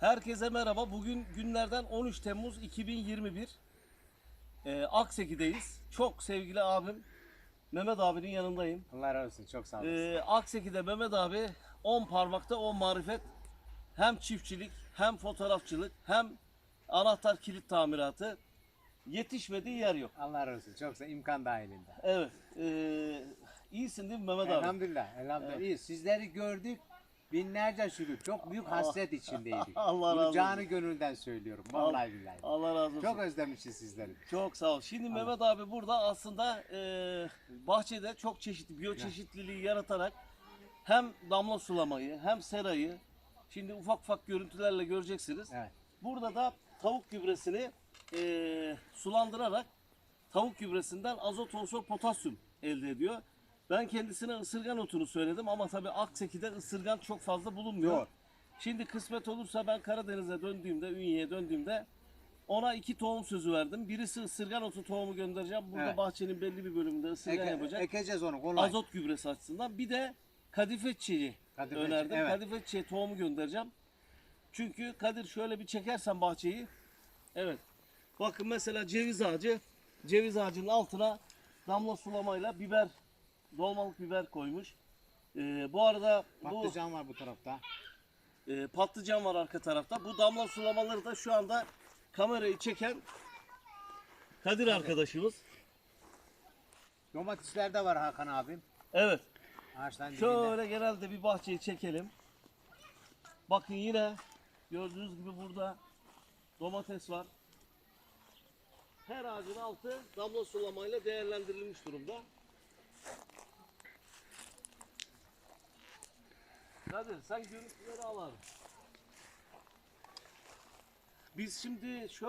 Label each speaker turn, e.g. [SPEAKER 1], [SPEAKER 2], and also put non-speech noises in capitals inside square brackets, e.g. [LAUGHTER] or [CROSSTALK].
[SPEAKER 1] Herkese merhaba. Bugün günlerden 13 Temmuz 2021. Ee, Akseki'deyiz. Çok sevgili abim Mehmet abinin yanındayım.
[SPEAKER 2] Allah razı olsun. Çok sağ olasın.
[SPEAKER 1] Ee, Akseki'de Mehmet abi 10 parmakta 10 marifet. Hem çiftçilik, hem fotoğrafçılık, hem anahtar kilit tamiratı. Yetişmediği yer yok.
[SPEAKER 2] Allah razı olsun. Çok sağ imkan dahilinde.
[SPEAKER 1] Evet. ee, iyisin değil mi Mehmet abi?
[SPEAKER 2] Elhamdülillah. Elhamdülillah. İyi. Sizleri gördük. Binlerce şükür. Çok büyük hasret içindeydik. [LAUGHS]
[SPEAKER 1] Allah
[SPEAKER 2] Bunu
[SPEAKER 1] razı
[SPEAKER 2] canı
[SPEAKER 1] olsun.
[SPEAKER 2] gönülden söylüyorum. Vallahi billahi.
[SPEAKER 1] Allah razı olsun.
[SPEAKER 2] Çok özlemişiz sizleri.
[SPEAKER 1] Çok sağ ol. Şimdi Mehmet abi burada aslında e, bahçede çok çeşitli biyoçeşitliliği yaratarak hem damla sulamayı hem serayı şimdi ufak ufak görüntülerle göreceksiniz.
[SPEAKER 2] Evet.
[SPEAKER 1] Burada da tavuk gübresini e, sulandırarak tavuk gübresinden azot unsur potasyum elde ediyor. Ben kendisine ısırgan otunu söyledim ama tabii Akseki'de ısırgan çok fazla bulunmuyor.
[SPEAKER 2] Yok.
[SPEAKER 1] Şimdi kısmet olursa ben Karadeniz'e döndüğümde, Ünye'ye döndüğümde ona iki tohum sözü verdim. Birisi ısırgan otu tohumu göndereceğim. Burada
[SPEAKER 2] Evet.
[SPEAKER 1] bahçenin belli bir bölümünde ısırgan
[SPEAKER 2] Eke-
[SPEAKER 1] yapacak.
[SPEAKER 2] ekeceğiz onu kolay.
[SPEAKER 1] Azot gübresi açısından. Bir de kadife çiçeği
[SPEAKER 2] Kadife
[SPEAKER 1] önerdim.
[SPEAKER 2] evet.
[SPEAKER 1] Kadife çiçeği tohumu göndereceğim. Çünkü Kadir şöyle bir çekersen bahçeyi. Evet. Bakın mesela ceviz ağacı. Ceviz ağacının altına damla sulamayla biber, dolmalık biber koymuş. Ee, bu arada bu
[SPEAKER 2] Patlıcan var bu tarafta.
[SPEAKER 1] e, patlıcan var arka tarafta. Bu damla sulamaları da şu anda kamerayı çeken Kadir arkadaşımız.
[SPEAKER 2] Domatesler de var Hakan abim.
[SPEAKER 1] Evet.
[SPEAKER 2] Dibinde.
[SPEAKER 1] Şöyle genelde bir bahçeyi çekelim. Bakın yine gördüğünüz gibi burada domates var. Her ağacın altı damla sulamayla değerlendirilmiş durumda. Kadir sen görüntüleri al abi. Biz şimdi şöyle